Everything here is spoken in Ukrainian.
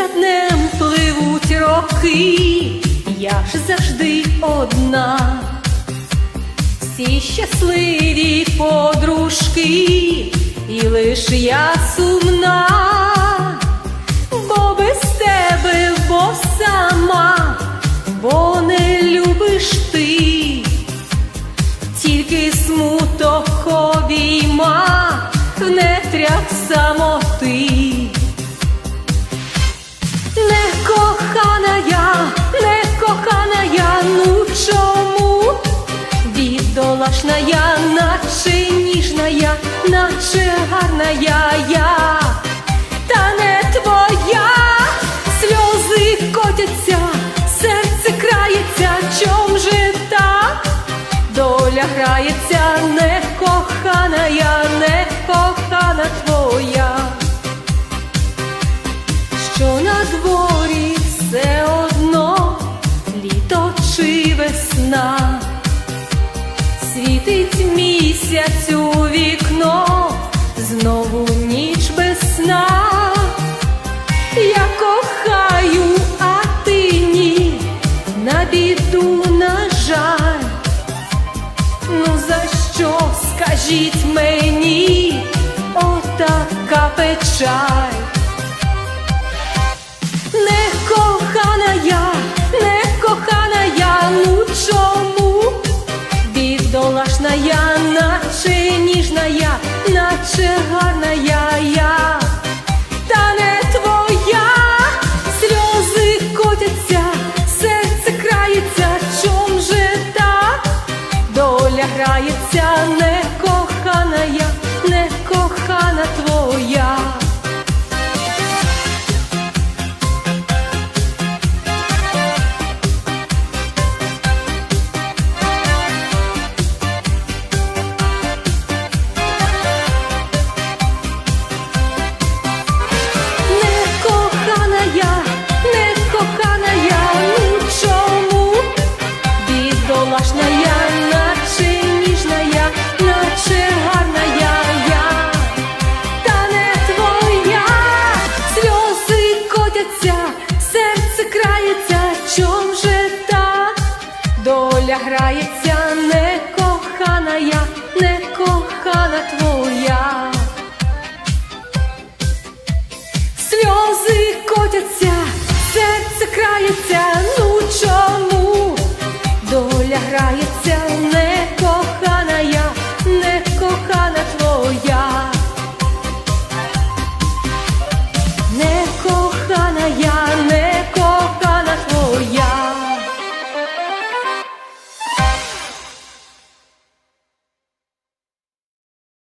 За днем пливуть роки, я ж завжди одна. Всі щасливі подружки, і лиш я сумна, бо без тебе, бо сама, бо не любиш ти, тільки смуток обійма в нетрях самоти. Бідолашна наче ніжная, наче гарна я, я, та не твоя, сльози котяться, серце крається, чом же так? Доля грається, не світить місяць у вікно, знову ніч без сна. Я кохаю, а ти ні, на біду, на жаль. Ну за що скажіть мені, отака печаль? Бідолашна я, наче ніжна наче гарна я, я, та не твоя, сльози котяться, серце крається, чом же так? Доля грається, не чом же так? Доля грається, не кохана я, не кохана твоя. Сльози котяться, серце крається, ну чому? Доля грається, не